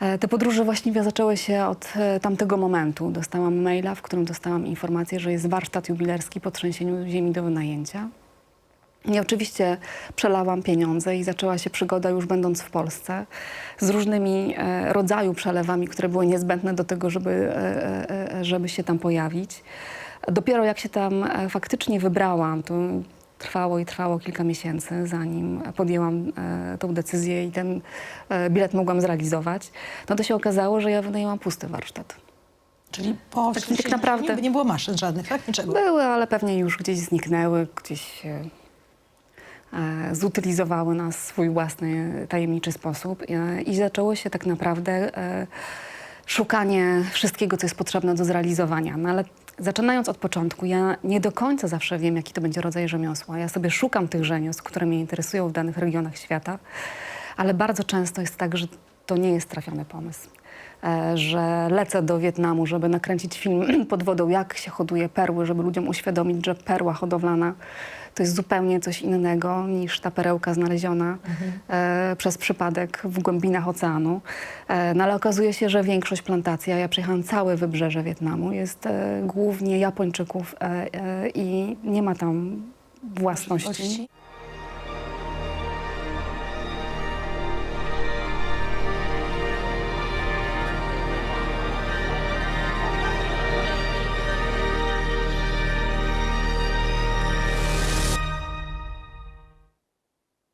E, Te podróże właściwie zaczęły się od e, tamtego momentu. Dostałam maila, w którym dostałam informację, że jest warsztat jubilerski po trzęsieniu ziemi do wynajęcia. I oczywiście przelałam pieniądze i zaczęła się przygoda już będąc w Polsce z różnymi e, rodzaju przelewami, które były niezbędne do tego, żeby, e, żeby się tam pojawić. Dopiero jak się tam faktycznie wybrałam, to trwało i trwało kilka miesięcy, zanim podjęłam e, tą decyzję i ten e, bilet mogłam zrealizować, no to się okazało, że ja wynajęłam pusty warsztat. Czyli po tak wcześniej naprawdę- nie, nie było maszyn żadnych, tak? Niczego. Były, ale pewnie już gdzieś zniknęły, gdzieś e, e, zutylizowały nas w swój własny, tajemniczy sposób. E, I zaczęło się tak naprawdę e, szukanie wszystkiego, co jest potrzebne do zrealizowania. No ale zaczynając od początku, ja nie do końca zawsze wiem, jaki to będzie rodzaj rzemiosła. Ja sobie szukam tych rzemiosł, które mnie interesują w danych regionach świata, ale bardzo często jest tak, że to nie jest trafiony pomysł. E, że lecę do Wietnamu, żeby nakręcić film pod wodą, jak się hoduje perły, żeby ludziom uświadomić, że perła hodowlana to jest zupełnie coś innego niż ta perełka znaleziona e, przez przypadek w głębinach oceanu. E, no ale okazuje się, że większość plantacji, a ja przejechałam całe wybrzeże Wietnamu, jest e, głównie Japończyków e, e, i nie ma tam własności.